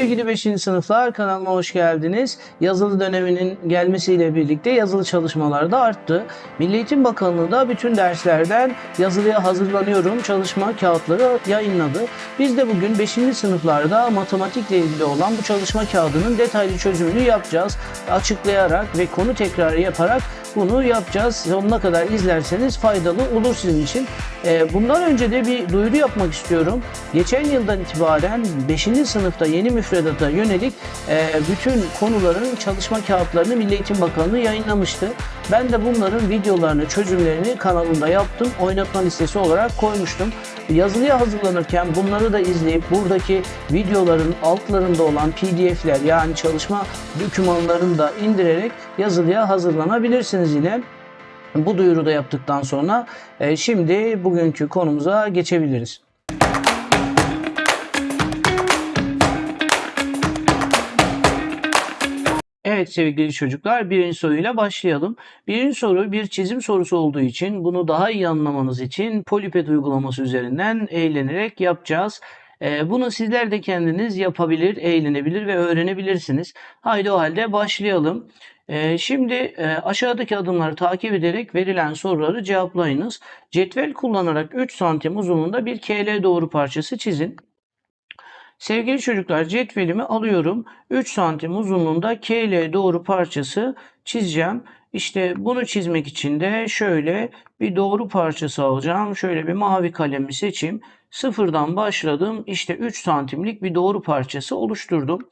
Sevgili 5. sınıflar kanalıma hoş geldiniz. Yazılı döneminin gelmesiyle birlikte yazılı çalışmalar da arttı. Milli Eğitim Bakanlığı da bütün derslerden yazılıya hazırlanıyorum çalışma kağıtları yayınladı. Biz de bugün 5. sınıflarda matematikle ilgili olan bu çalışma kağıdının detaylı çözümünü yapacağız. Açıklayarak ve konu tekrarı yaparak bunu yapacağız. Sonuna kadar izlerseniz faydalı olur sizin için. Ee, bundan önce de bir duyuru yapmak istiyorum. Geçen yıldan itibaren 5. sınıfta yeni müfredata yönelik e, bütün konuların çalışma kağıtlarını Milli Eğitim Bakanlığı yayınlamıştı. Ben de bunların videolarını, çözümlerini kanalımda yaptım. Oynatma listesi olarak koymuştum. Yazılıya hazırlanırken bunları da izleyip buradaki videoların altlarında olan pdf'ler yani çalışma dokümanlarını da indirerek yazılıya hazırlanabilirsiniz yine. Bu duyuru da yaptıktan sonra e, şimdi bugünkü konumuza geçebiliriz. Evet sevgili çocuklar birinci soruyla başlayalım. Birinci soru bir çizim sorusu olduğu için bunu daha iyi anlamanız için Polipet uygulaması üzerinden eğlenerek yapacağız. Bunu sizler de kendiniz yapabilir, eğlenebilir ve öğrenebilirsiniz. Haydi o halde başlayalım. Şimdi aşağıdaki adımları takip ederek verilen soruları cevaplayınız. Cetvel kullanarak 3 santim uzunluğunda bir KL doğru parçası çizin. Sevgili çocuklar cetvelimi alıyorum. 3 santim uzunluğunda KL doğru parçası çizeceğim. İşte bunu çizmek için de şöyle bir doğru parçası alacağım. Şöyle bir mavi kalemi seçeyim. Sıfırdan başladım. İşte 3 santimlik bir doğru parçası oluşturdum.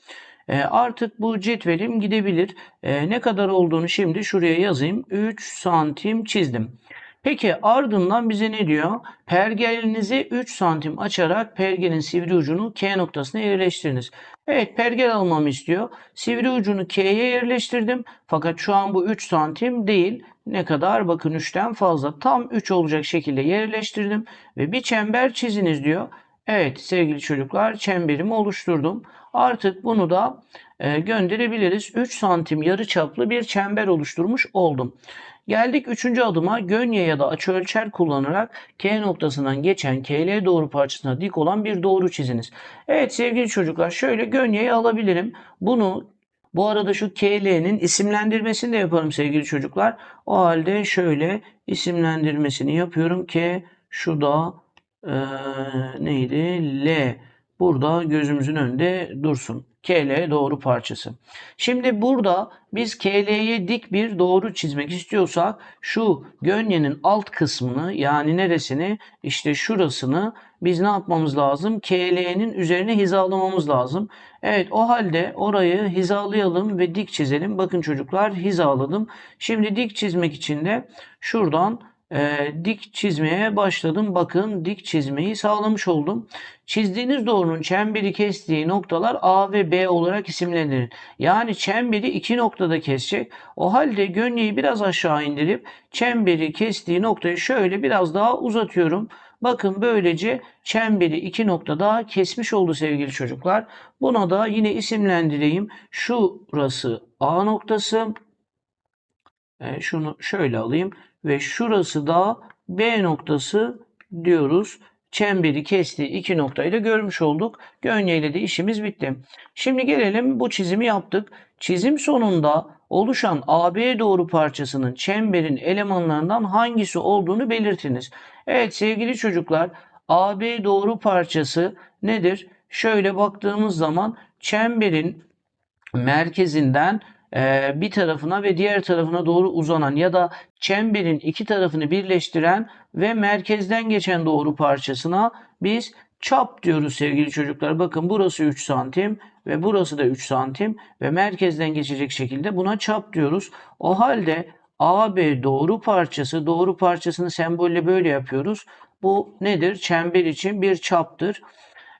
E, artık bu cetvelim gidebilir. E, ne kadar olduğunu şimdi şuraya yazayım. 3 santim çizdim. Peki ardından bize ne diyor? Pergelinizi 3 santim açarak pergelin sivri ucunu K noktasına yerleştiriniz. Evet pergel almamı istiyor. Sivri ucunu K'ye yerleştirdim. Fakat şu an bu 3 santim değil. Ne kadar? Bakın 3'ten fazla. Tam 3 olacak şekilde yerleştirdim. Ve bir çember çiziniz diyor. Evet sevgili çocuklar çemberimi oluşturdum. Artık bunu da e, gönderebiliriz. 3 santim yarı çaplı bir çember oluşturmuş oldum. Geldik üçüncü adıma gönye ya da açıölçer kullanarak K noktasından geçen KL doğru parçasına dik olan bir doğru çiziniz. Evet sevgili çocuklar şöyle gönyeyi alabilirim. Bunu bu arada şu KL'nin isimlendirmesini de yaparım sevgili çocuklar. O halde şöyle isimlendirmesini yapıyorum ki şu da e, neydi? L. Burada gözümüzün önünde dursun. KL doğru parçası. Şimdi burada biz KL'ye dik bir doğru çizmek istiyorsak şu gönyenin alt kısmını yani neresini işte şurasını biz ne yapmamız lazım? KL'nin üzerine hizalamamız lazım. Evet o halde orayı hizalayalım ve dik çizelim. Bakın çocuklar hizaladım. Şimdi dik çizmek için de şuradan e, dik çizmeye başladım. Bakın dik çizmeyi sağlamış oldum. Çizdiğiniz doğrunun çemberi kestiği noktalar A ve B olarak isimlenir. Yani çemberi iki noktada kesecek. O halde gönyeyi biraz aşağı indirip çemberi kestiği noktayı şöyle biraz daha uzatıyorum. Bakın böylece çemberi iki noktada kesmiş oldu sevgili çocuklar. Buna da yine isimlendireyim. Şurası A noktası. E, şunu şöyle alayım ve şurası da B noktası diyoruz. Çemberi kestiği iki noktayı da görmüş olduk. Gönye ile de işimiz bitti. Şimdi gelelim bu çizimi yaptık. Çizim sonunda oluşan AB doğru parçasının çemberin elemanlarından hangisi olduğunu belirtiniz. Evet sevgili çocuklar AB doğru parçası nedir? Şöyle baktığımız zaman çemberin merkezinden bir tarafına ve diğer tarafına doğru uzanan ya da çemberin iki tarafını birleştiren ve merkezden geçen doğru parçasına biz çap diyoruz sevgili çocuklar. Bakın burası 3 santim ve burası da 3 santim ve merkezden geçecek şekilde buna çap diyoruz. O halde AB doğru parçası, doğru parçasını sembolle böyle yapıyoruz. Bu nedir? Çember için bir çaptır.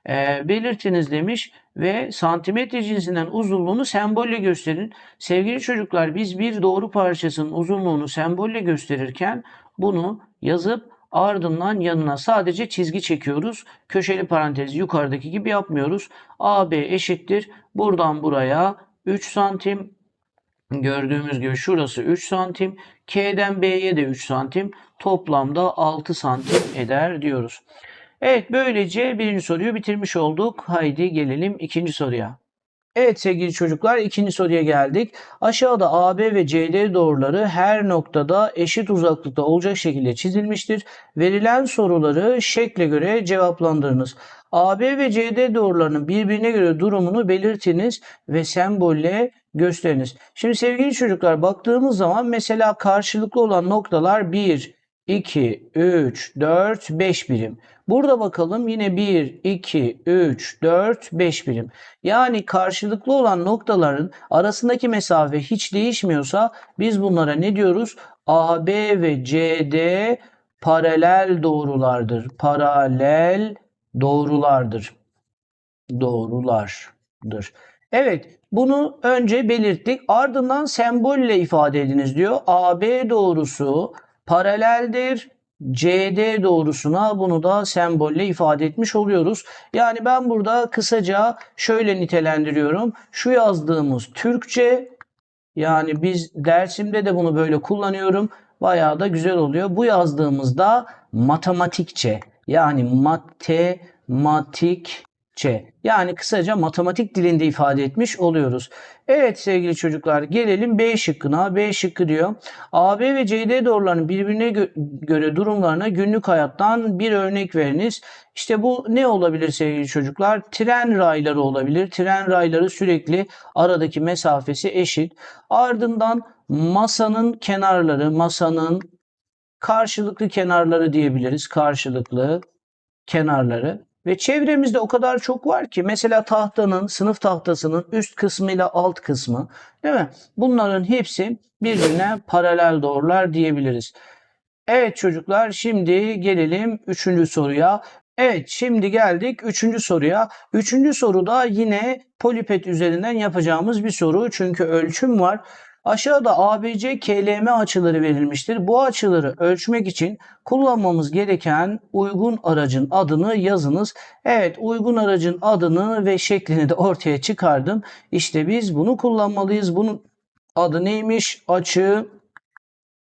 E, belirtiniz demiş ve santimetre cinsinden uzunluğunu sembolle gösterin. Sevgili çocuklar biz bir doğru parçasının uzunluğunu sembolle gösterirken bunu yazıp ardından yanına sadece çizgi çekiyoruz. Köşeli parantez yukarıdaki gibi yapmıyoruz. AB eşittir. Buradan buraya 3 santim. Gördüğümüz gibi şurası 3 santim. K'den B'ye de 3 santim. Toplamda 6 santim eder diyoruz. Evet böylece birinci soruyu bitirmiş olduk. Haydi gelelim ikinci soruya. Evet sevgili çocuklar ikinci soruya geldik. Aşağıda AB ve CD doğruları her noktada eşit uzaklıkta olacak şekilde çizilmiştir. Verilen soruları şekle göre cevaplandırınız. AB ve CD doğrularının birbirine göre durumunu belirtiniz ve sembolle gösteriniz. Şimdi sevgili çocuklar baktığımız zaman mesela karşılıklı olan noktalar 1, 2, 3, 4, 5 birim. Burada bakalım yine 1, 2, 3, 4, 5 birim. Yani karşılıklı olan noktaların arasındaki mesafe hiç değişmiyorsa biz bunlara ne diyoruz? AB ve CD paralel doğrulardır. Paralel doğrulardır. Doğrulardır. Evet, bunu önce belirttik. Ardından sembolle ifade ediniz diyor. AB doğrusu paraleldir. CD doğrusuna bunu da sembolle ifade etmiş oluyoruz. Yani ben burada kısaca şöyle nitelendiriyorum. Şu yazdığımız Türkçe yani biz dersimde de bunu böyle kullanıyorum. Bayağı da güzel oluyor. Bu yazdığımızda matematikçe yani matematik Ç. Yani kısaca matematik dilinde ifade etmiş oluyoruz. Evet sevgili çocuklar gelelim B şıkkına. B şıkkı diyor. AB ve CD doğrularının birbirine gö göre durumlarına günlük hayattan bir örnek veriniz. İşte bu ne olabilir sevgili çocuklar? Tren rayları olabilir. Tren rayları sürekli aradaki mesafesi eşit. Ardından masanın kenarları, masanın karşılıklı kenarları diyebiliriz. Karşılıklı kenarları. Ve çevremizde o kadar çok var ki mesela tahtanın, sınıf tahtasının üst kısmı ile alt kısmı değil mi? Bunların hepsi birbirine paralel doğrular diyebiliriz. Evet çocuklar şimdi gelelim üçüncü soruya. Evet şimdi geldik üçüncü soruya. Üçüncü soruda yine polipet üzerinden yapacağımız bir soru. Çünkü ölçüm var. Aşağıda ABC KLM açıları verilmiştir. Bu açıları ölçmek için kullanmamız gereken uygun aracın adını yazınız. Evet uygun aracın adını ve şeklini de ortaya çıkardım. İşte biz bunu kullanmalıyız. Bunun adı neymiş? Açı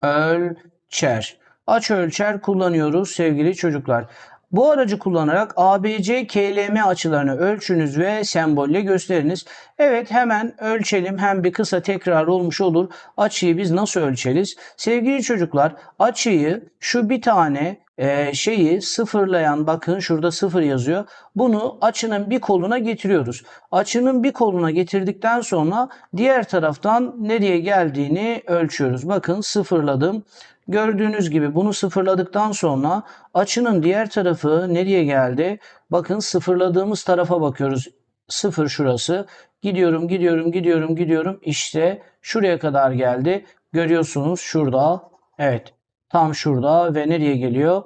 ölçer. Aç ölçer kullanıyoruz sevgili çocuklar. Bu aracı kullanarak ABC KLM açılarını ölçünüz ve sembolle gösteriniz. Evet hemen ölçelim. Hem bir kısa tekrar olmuş olur. Açıyı biz nasıl ölçeriz? Sevgili çocuklar açıyı şu bir tane e, şeyi sıfırlayan bakın şurada sıfır yazıyor. Bunu açının bir koluna getiriyoruz. Açının bir koluna getirdikten sonra diğer taraftan nereye geldiğini ölçüyoruz. Bakın sıfırladım. Gördüğünüz gibi bunu sıfırladıktan sonra açının diğer tarafı nereye geldi? Bakın sıfırladığımız tarafa bakıyoruz. Sıfır şurası. Gidiyorum, gidiyorum, gidiyorum, gidiyorum. İşte şuraya kadar geldi. Görüyorsunuz şurada. Evet. Tam şurada ve nereye geliyor?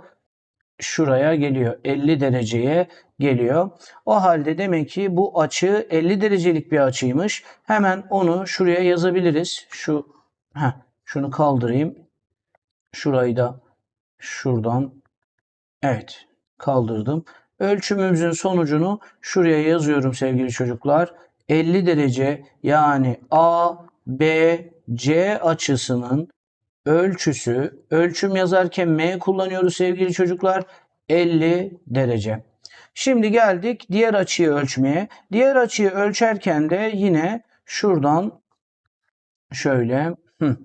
Şuraya geliyor. 50 dereceye geliyor. O halde demek ki bu açı 50 derecelik bir açıymış. Hemen onu şuraya yazabiliriz. Şu heh, şunu kaldırayım. Şurayı da şuradan evet kaldırdım. Ölçümümüzün sonucunu şuraya yazıyorum sevgili çocuklar. 50 derece yani A, B, C açısının ölçüsü ölçüm yazarken M kullanıyoruz sevgili çocuklar 50 derece. Şimdi geldik diğer açıyı ölçmeye. Diğer açıyı ölçerken de yine şuradan şöyle hı,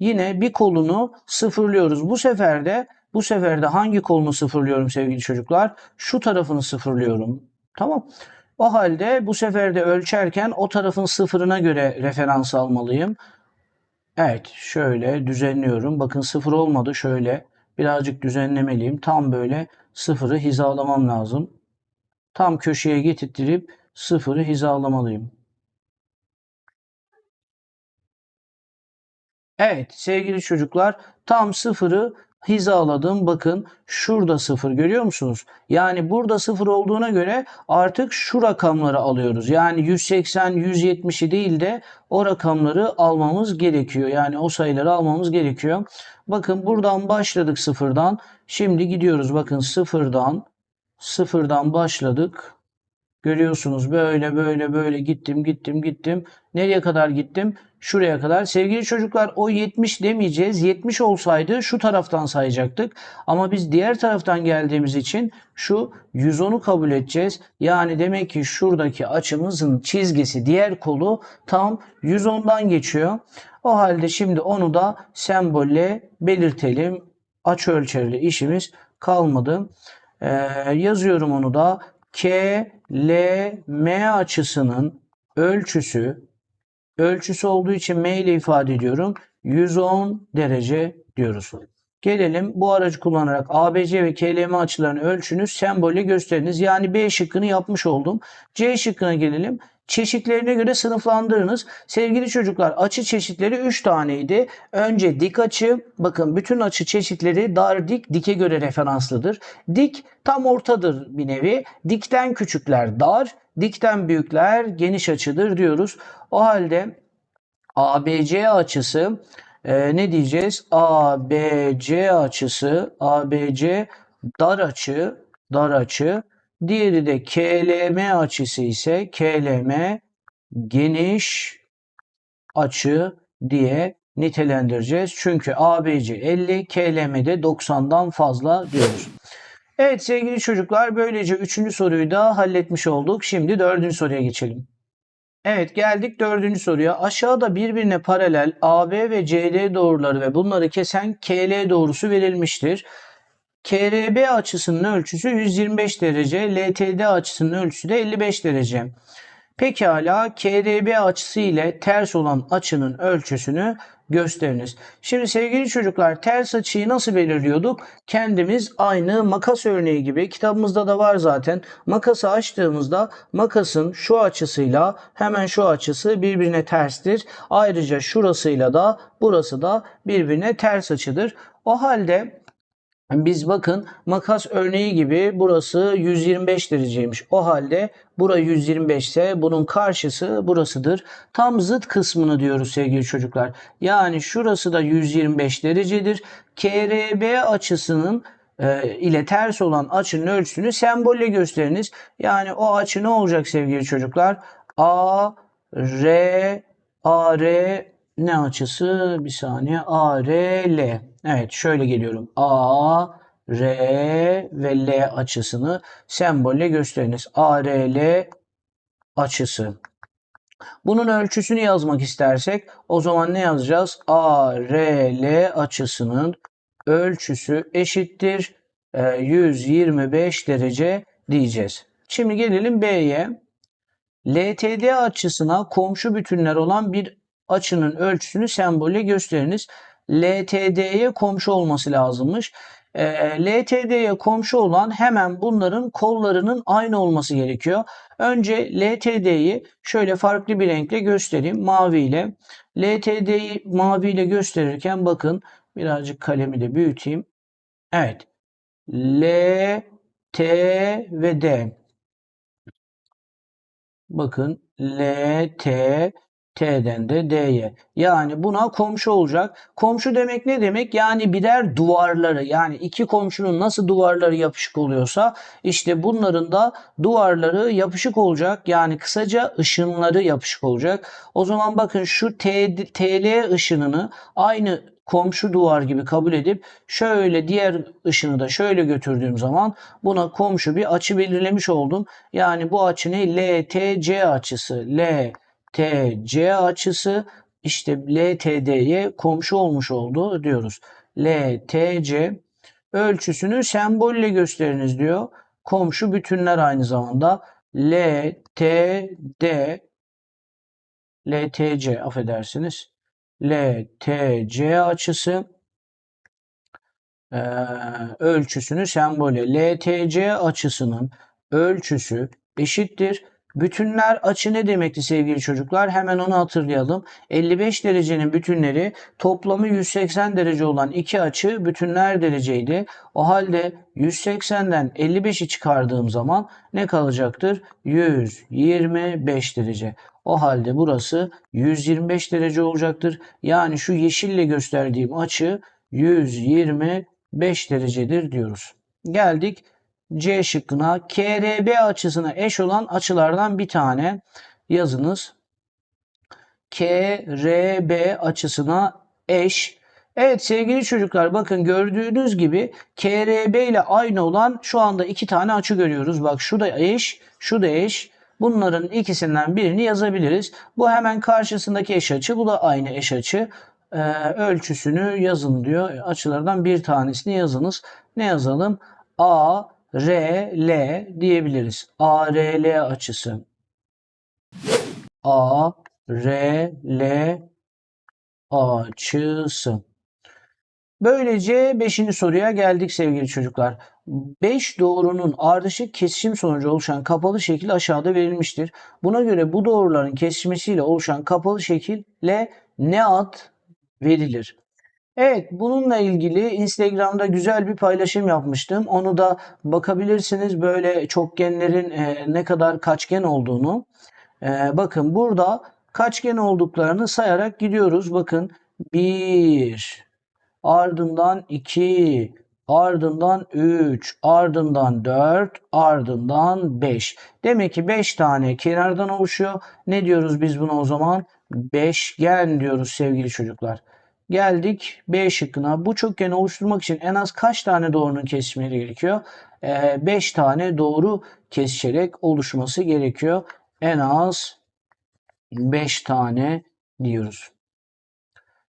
yine bir kolunu sıfırlıyoruz. Bu sefer de bu sefer de hangi kolunu sıfırlıyorum sevgili çocuklar? Şu tarafını sıfırlıyorum. Tamam. O halde bu sefer de ölçerken o tarafın sıfırına göre referans almalıyım. Evet şöyle düzenliyorum. Bakın sıfır olmadı. Şöyle birazcık düzenlemeliyim. Tam böyle sıfırı hizalamam lazım. Tam köşeye getirttirip sıfırı hizalamalıyım. Evet sevgili çocuklar tam sıfırı hizaladım. Bakın şurada sıfır görüyor musunuz? Yani burada sıfır olduğuna göre artık şu rakamları alıyoruz. Yani 180, 170'i değil de o rakamları almamız gerekiyor. Yani o sayıları almamız gerekiyor. Bakın buradan başladık sıfırdan. Şimdi gidiyoruz bakın sıfırdan sıfırdan başladık. Görüyorsunuz böyle böyle böyle gittim gittim gittim. Nereye kadar gittim? Şuraya kadar. Sevgili çocuklar o 70 demeyeceğiz. 70 olsaydı şu taraftan sayacaktık. Ama biz diğer taraftan geldiğimiz için şu 110'u kabul edeceğiz. Yani demek ki şuradaki açımızın çizgisi diğer kolu tam 110'dan geçiyor. O halde şimdi onu da sembolle belirtelim. Açı ölçerli işimiz kalmadı. Ee, yazıyorum onu da. K, L, M açısının ölçüsü ölçüsü olduğu için M ile ifade ediyorum. 110 derece diyoruz. Gelelim bu aracı kullanarak ABC ve KLM açılarını ölçünüz sembolle gösteriniz. Yani B şıkkını yapmış oldum. C şıkkına gelelim. Çeşitlerine göre sınıflandırınız. Sevgili çocuklar açı çeşitleri 3 taneydi. Önce dik açı. Bakın bütün açı çeşitleri dar dik dike göre referanslıdır. Dik tam ortadır bir nevi. Dikten küçükler dar, dikten büyükler geniş açıdır diyoruz. O halde ABC açısı e, ne diyeceğiz? ABC açısı ABC dar açı dar açı. Diğeri de KLM açısı ise KLM geniş açı diye nitelendireceğiz. Çünkü ABC 50, KLM de 90'dan fazla diyoruz. Evet sevgili çocuklar böylece üçüncü soruyu da halletmiş olduk. Şimdi dördüncü soruya geçelim. Evet geldik dördüncü soruya. Aşağıda birbirine paralel AB ve CD doğruları ve bunları kesen KL doğrusu verilmiştir. KRB açısının ölçüsü 125 derece, LTD açısının ölçüsü de 55 derece. Pekala KRB açısı ile ters olan açının ölçüsünü gösteriniz. Şimdi sevgili çocuklar ters açıyı nasıl belirliyorduk? Kendimiz aynı makas örneği gibi kitabımızda da var zaten. Makası açtığımızda makasın şu açısıyla hemen şu açısı birbirine terstir. Ayrıca şurasıyla da burası da birbirine ters açıdır. O halde biz bakın makas örneği gibi burası 125 dereceymiş. O halde bura 125 ise bunun karşısı burasıdır. Tam zıt kısmını diyoruz sevgili çocuklar. Yani şurası da 125 derecedir. KRB açısının e, ile ters olan açının ölçüsünü sembolle gösteriniz. Yani o açı ne olacak sevgili çocuklar? A, R, A, R ne açısı? Bir saniye. A, R, L. Evet şöyle geliyorum. A, R ve L açısını sembolle gösteriniz. A, R, L açısı. Bunun ölçüsünü yazmak istersek o zaman ne yazacağız? A, R, L açısının ölçüsü eşittir 125 derece diyeceğiz. Şimdi gelelim B'ye. LTD açısına komşu bütünler olan bir açının ölçüsünü sembolle gösteriniz. LTD'ye komşu olması lazımmış. E, LTD'ye komşu olan hemen bunların kollarının aynı olması gerekiyor. Önce LTD'yi şöyle farklı bir renkle göstereyim. Mavi ile. LTD'yi mavi ile gösterirken bakın birazcık kalemi de büyüteyim. Evet. L, T ve D. Bakın L, T, T'den de D'ye. Yani buna komşu olacak. Komşu demek ne demek? Yani birer duvarları yani iki komşunun nasıl duvarları yapışık oluyorsa işte bunların da duvarları yapışık olacak. Yani kısaca ışınları yapışık olacak. O zaman bakın şu T, TL ışınını aynı komşu duvar gibi kabul edip şöyle diğer ışını da şöyle götürdüğüm zaman buna komşu bir açı belirlemiş oldum. Yani bu açı ne? LTC açısı. L TC açısı işte LTD'ye komşu olmuş oldu diyoruz. LTC ölçüsünü sembolle gösteriniz diyor. Komşu bütünler aynı zamanda. LTD LTC affedersiniz. LTC açısı e, ölçüsünü sembolle LTC açısının ölçüsü eşittir Bütünler açı ne demekti sevgili çocuklar? Hemen onu hatırlayalım. 55 derecenin bütünleri toplamı 180 derece olan iki açı bütünler dereceydi. O halde 180'den 55'i çıkardığım zaman ne kalacaktır? 125 derece. O halde burası 125 derece olacaktır. Yani şu yeşille gösterdiğim açı 125 derecedir diyoruz. Geldik C şıkkına KRB açısına eş olan açılardan bir tane yazınız. KRB açısına eş. Evet sevgili çocuklar bakın gördüğünüz gibi KRB ile aynı olan şu anda iki tane açı görüyoruz. Bak şu da eş, şu da eş. Bunların ikisinden birini yazabiliriz. Bu hemen karşısındaki eş açı. Bu da aynı eş açı. Ee, ölçüsünü yazın diyor. Açılardan bir tanesini yazınız. Ne yazalım? A, R, L diyebiliriz. A, R, L açısı. A, R, L açısı. Böylece 5. soruya geldik sevgili çocuklar. 5 doğrunun ardışık kesişim sonucu oluşan kapalı şekil aşağıda verilmiştir. Buna göre bu doğruların kesişmesiyle oluşan kapalı şekille ne ad verilir? Evet, bununla ilgili Instagram'da güzel bir paylaşım yapmıştım. Onu da bakabilirsiniz böyle çokgenlerin e, ne kadar kaçgen olduğunu. E, bakın burada kaçgen olduklarını sayarak gidiyoruz. Bakın 1, ardından 2, ardından 3, ardından 4, ardından 5. Demek ki 5 tane kenardan oluşuyor. Ne diyoruz biz buna o zaman? Beşgen diyoruz sevgili çocuklar. Geldik B şıkkına. Bu çokgeni oluşturmak için en az kaç tane doğrunun kesişmeleri gerekiyor? 5 ee, tane doğru kesişerek oluşması gerekiyor. En az 5 tane diyoruz.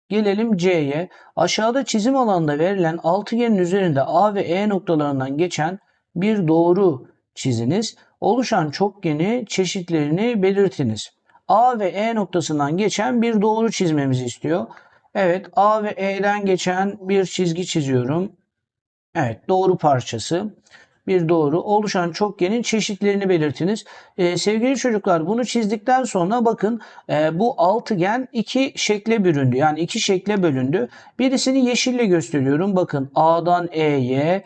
Gelelim C'ye. Aşağıda çizim alanında verilen altıgenin üzerinde A ve E noktalarından geçen bir doğru çiziniz. Oluşan çokgeni çeşitlerini belirtiniz. A ve E noktasından geçen bir doğru çizmemizi istiyor. Evet A ve E'den geçen bir çizgi çiziyorum. Evet doğru parçası bir doğru oluşan çokgenin çeşitlerini belirtiniz. Ee, sevgili çocuklar bunu çizdikten sonra bakın e, bu altıgen iki şekle büründü. Yani iki şekle bölündü. Birisini yeşille gösteriyorum. Bakın A'dan E'ye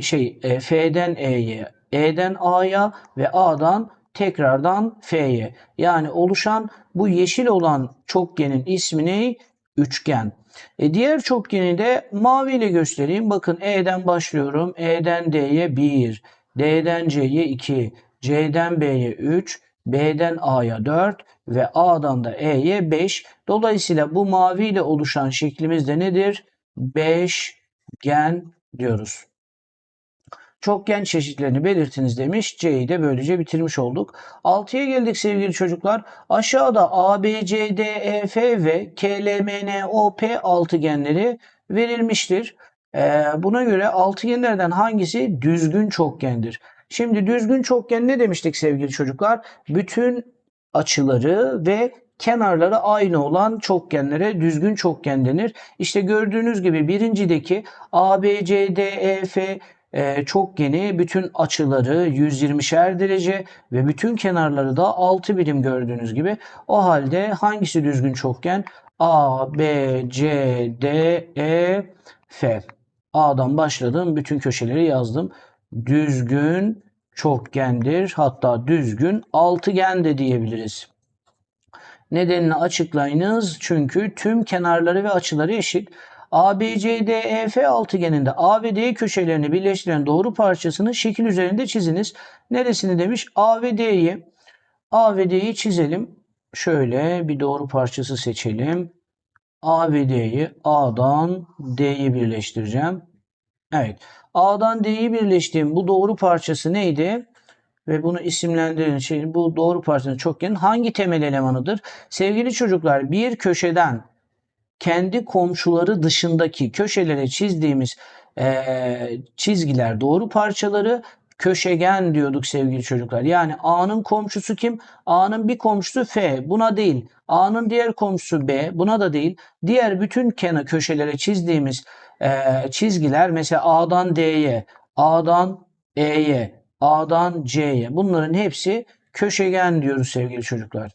şey e, F'den E'ye, E'den A'ya ve A'dan tekrardan F'ye. Yani oluşan bu yeşil olan çokgenin ismi ne? Üçgen. E diğer çokgeni de mavi ile göstereyim. Bakın E'den başlıyorum. E'den D'ye 1, D'den C'ye 2, C'den B'ye 3, B'den A'ya 4 ve A'dan da E'ye 5. Dolayısıyla bu mavi ile oluşan şeklimiz de nedir? Beşgen diyoruz. Çokgen çeşitlerini belirtiniz demiş. C'yi de böylece bitirmiş olduk. 6'ya geldik sevgili çocuklar. Aşağıda A, B, C, D, E, F ve K, L, M, N, O, P altıgenleri verilmiştir. Ee, buna göre altıgenlerden hangisi düzgün çokgendir? Şimdi düzgün çokgen ne demiştik sevgili çocuklar? Bütün açıları ve kenarları aynı olan çokgenlere düzgün çokgen denir. İşte gördüğünüz gibi birincideki A, B, C, D, E, F e, çokgeni bütün açıları 120'şer derece ve bütün kenarları da 6 birim gördüğünüz gibi. O halde hangisi düzgün çokgen? A, B, C, D, E, F. A'dan başladım. Bütün köşeleri yazdım. Düzgün çokgendir. Hatta düzgün altıgen de diyebiliriz. Nedenini açıklayınız. Çünkü tüm kenarları ve açıları eşit. ABCDEF altıgeninde A ve D köşelerini birleştiren doğru parçasını şekil üzerinde çiziniz. Neresini demiş? A ve D'yi. A ve D'yi çizelim. Şöyle bir doğru parçası seçelim. A ve D'yi A'dan D'yi birleştireceğim. Evet. A'dan D'yi birleştiğim bu doğru parçası neydi? Ve bunu isimlendirin şey bu doğru parçanın çokgenin hangi temel elemanıdır? Sevgili çocuklar bir köşeden kendi komşuları dışındaki köşelere çizdiğimiz e, çizgiler doğru parçaları köşegen diyorduk sevgili çocuklar. Yani A'nın komşusu kim? A'nın bir komşusu F. Buna değil. A'nın diğer komşusu B. Buna da değil. Diğer bütün kenar köşelere çizdiğimiz e, çizgiler mesela A'dan D'ye, A'dan E'ye, A'dan C'ye. Bunların hepsi köşegen diyoruz sevgili çocuklar.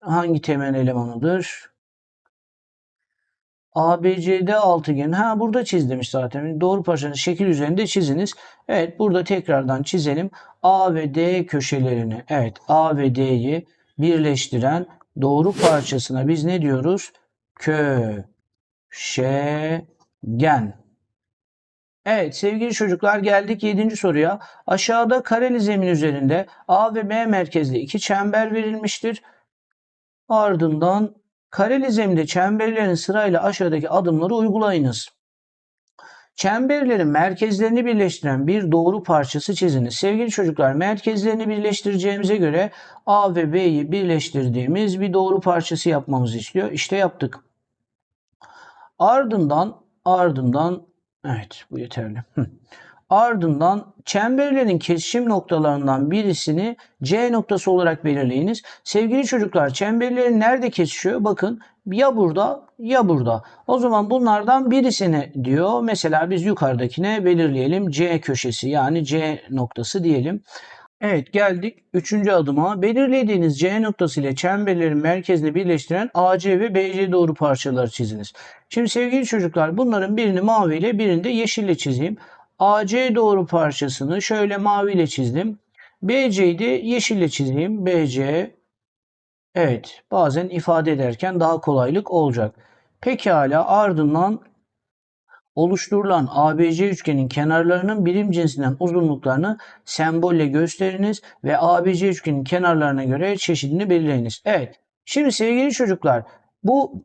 Hangi temel elemanıdır? ABCD altıgen. Ha burada çiz demiş zaten. Doğru parçanın şekil üzerinde çiziniz. Evet burada tekrardan çizelim. A ve D köşelerini. Evet A ve D'yi birleştiren doğru parçasına biz ne diyoruz? Köşegen. Evet sevgili çocuklar geldik 7. soruya. Aşağıda kareli zemin üzerinde A ve B merkezli iki çember verilmiştir. Ardından kareli zeminde çemberlerin sırayla aşağıdaki adımları uygulayınız. Çemberlerin merkezlerini birleştiren bir doğru parçası çiziniz. Sevgili çocuklar merkezlerini birleştireceğimize göre A ve B'yi birleştirdiğimiz bir doğru parçası yapmamızı istiyor. İşte yaptık. Ardından ardından evet bu yeterli. Ardından çemberlerin kesişim noktalarından birisini C noktası olarak belirleyiniz. Sevgili çocuklar çemberlerin nerede kesişiyor? Bakın ya burada ya burada. O zaman bunlardan birisini diyor. Mesela biz yukarıdakine belirleyelim. C köşesi yani C noktası diyelim. Evet geldik üçüncü adıma. Belirlediğiniz C noktası ile çemberlerin merkezini birleştiren AC ve BC doğru parçaları çiziniz. Şimdi sevgili çocuklar bunların birini mavi ile birini de yeşille çizeyim. AC doğru parçasını şöyle mavi ile çizdim. BC'yi de yeşille çizeyim. BC Evet bazen ifade ederken daha kolaylık olacak. Pekala ardından oluşturulan ABC üçgenin kenarlarının birim cinsinden uzunluklarını sembolle gösteriniz ve ABC üçgenin kenarlarına göre çeşidini belirleyiniz. Evet. Şimdi sevgili çocuklar bu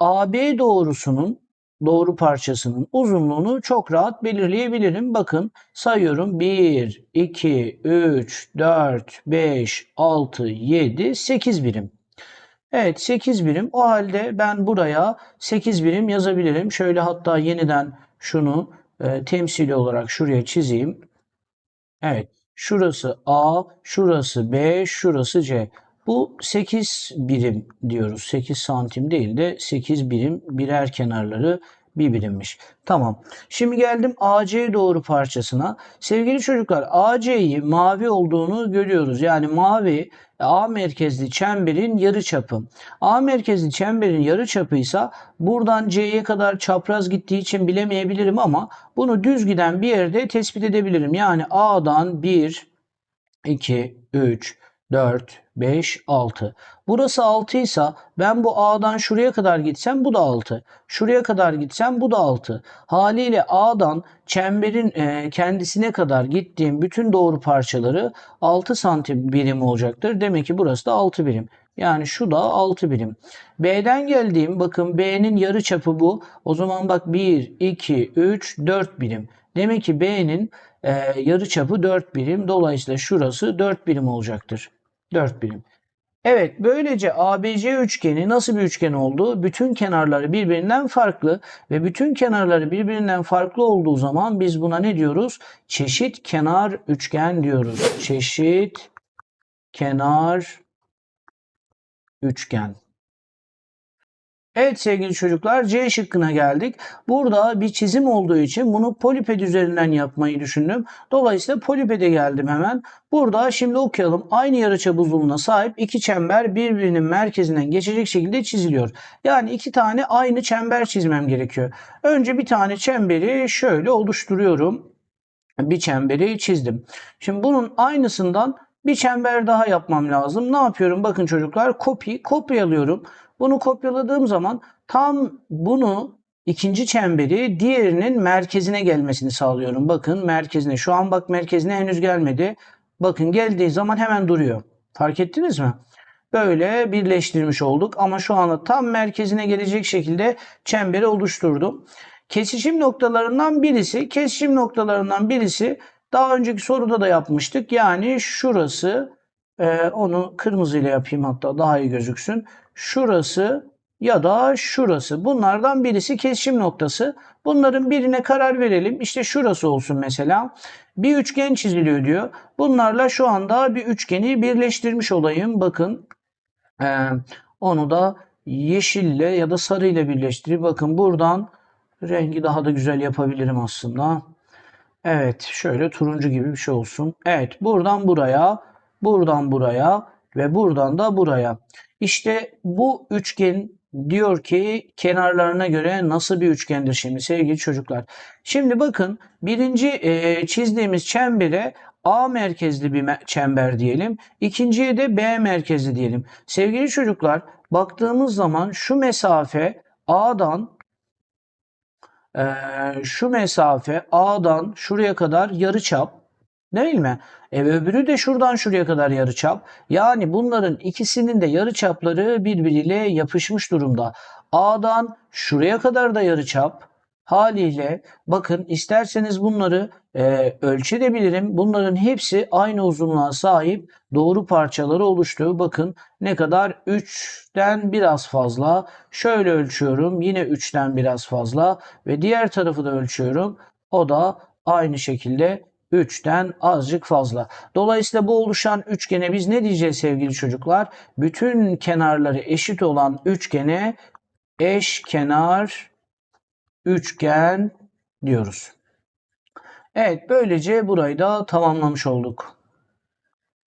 AB doğrusunun doğru parçasının uzunluğunu çok rahat belirleyebilirim. Bakın sayıyorum 1, 2, 3, 4, 5, 6, 7, 8 birim. Evet 8 birim. O halde ben buraya 8 birim yazabilirim. Şöyle hatta yeniden şunu e, temsili olarak şuraya çizeyim. Evet şurası A, şurası B, şurası C. Bu 8 birim diyoruz. 8 santim değil de 8 birim birer kenarları bir birimmiş. Tamam. Şimdi geldim AC doğru parçasına. Sevgili çocuklar AC'yi mavi olduğunu görüyoruz. Yani mavi A merkezli çemberin yarı çapı. A merkezli çemberin yarı çapı ise buradan C'ye kadar çapraz gittiği için bilemeyebilirim ama bunu düz giden bir yerde tespit edebilirim. Yani A'dan 1, 2, 3, 4, 5, 6. Burası 6 ise ben bu A'dan şuraya kadar gitsem bu da 6. Şuraya kadar gitsem bu da 6. Haliyle A'dan çemberin e, kendisine kadar gittiğim bütün doğru parçaları 6 santim birim olacaktır. Demek ki burası da 6 birim. Yani şu da 6 birim. B'den geldiğim bakın B'nin yarı çapı bu. O zaman bak 1, 2, 3, 4 birim. Demek ki B'nin e, yarı çapı 4 birim. Dolayısıyla şurası 4 birim olacaktır. 4 birim. Evet böylece ABC üçgeni nasıl bir üçgen oldu? Bütün kenarları birbirinden farklı ve bütün kenarları birbirinden farklı olduğu zaman biz buna ne diyoruz? Çeşit kenar üçgen diyoruz. Çeşit kenar üçgen. Evet sevgili çocuklar C şıkkına geldik. Burada bir çizim olduğu için bunu poliped üzerinden yapmayı düşündüm. Dolayısıyla polipede geldim hemen. Burada şimdi okuyalım. Aynı yarıçap uzunluğuna sahip iki çember birbirinin merkezinden geçecek şekilde çiziliyor. Yani iki tane aynı çember çizmem gerekiyor. Önce bir tane çemberi şöyle oluşturuyorum. Bir çemberi çizdim. Şimdi bunun aynısından bir çember daha yapmam lazım. Ne yapıyorum? Bakın çocuklar copy, kopyalıyorum. Bunu kopyaladığım zaman tam bunu ikinci çemberi diğerinin merkezine gelmesini sağlıyorum. Bakın merkezine. Şu an bak merkezine henüz gelmedi. Bakın geldiği zaman hemen duruyor. Fark ettiniz mi? Böyle birleştirmiş olduk ama şu anda tam merkezine gelecek şekilde çemberi oluşturdum. Kesişim noktalarından birisi, kesişim noktalarından birisi daha önceki soruda da yapmıştık. Yani şurası e, onu kırmızıyla yapayım hatta daha iyi gözüksün. Şurası ya da şurası. Bunlardan birisi kesişim noktası. Bunların birine karar verelim. İşte şurası olsun mesela. Bir üçgen çiziliyor diyor. Bunlarla şu anda bir üçgeni birleştirmiş olayım. Bakın e, onu da yeşille ya da sarıyla birleştirip bakın buradan rengi daha da güzel yapabilirim aslında. Evet şöyle turuncu gibi bir şey olsun. Evet buradan buraya, buradan buraya ve buradan da buraya. İşte bu üçgen diyor ki kenarlarına göre nasıl bir üçgendir şimdi sevgili çocuklar. Şimdi bakın birinci e, çizdiğimiz çembere A merkezli bir çember diyelim. İkinciye de B merkezli diyelim. Sevgili çocuklar baktığımız zaman şu mesafe A'dan Ee, şu mesafe A'dan şuraya kadar yarıçap değil mi? E, öbürü de şuradan şuraya kadar yarıçap. Yani bunların ikisinin de yarıçapları birbiriyle yapışmış durumda. A'dan şuraya kadar da yarıçap. Haliyle bakın isterseniz bunları e, ölçebilirim. Bunların hepsi aynı uzunluğa sahip doğru parçaları oluştu. Bakın ne kadar 3'ten biraz fazla. Şöyle ölçüyorum. Yine 3'ten biraz fazla ve diğer tarafı da ölçüyorum. O da aynı şekilde 3'ten azıcık fazla. Dolayısıyla bu oluşan üçgene biz ne diyeceğiz sevgili çocuklar? Bütün kenarları eşit olan üçgene eşkenar üçgen diyoruz. Evet böylece burayı da tamamlamış olduk.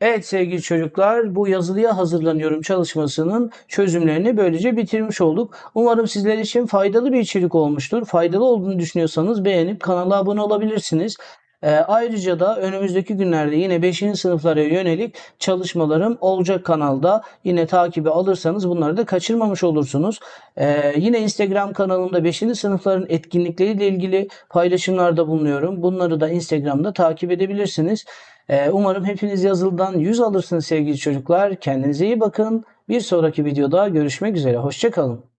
Evet sevgili çocuklar bu yazılıya hazırlanıyorum çalışmasının çözümlerini böylece bitirmiş olduk. Umarım sizler için faydalı bir içerik olmuştur. Faydalı olduğunu düşünüyorsanız beğenip kanala abone olabilirsiniz. Ee, ayrıca da önümüzdeki günlerde yine 5. sınıflara yönelik çalışmalarım olacak kanalda. Yine takibi alırsanız bunları da kaçırmamış olursunuz. Ee, yine Instagram kanalımda 5. sınıfların etkinlikleriyle ilgili paylaşımlarda bulunuyorum. Bunları da Instagram'da takip edebilirsiniz. Ee, umarım hepiniz yazılıdan 100 alırsınız sevgili çocuklar. Kendinize iyi bakın. Bir sonraki videoda görüşmek üzere. Hoşçakalın.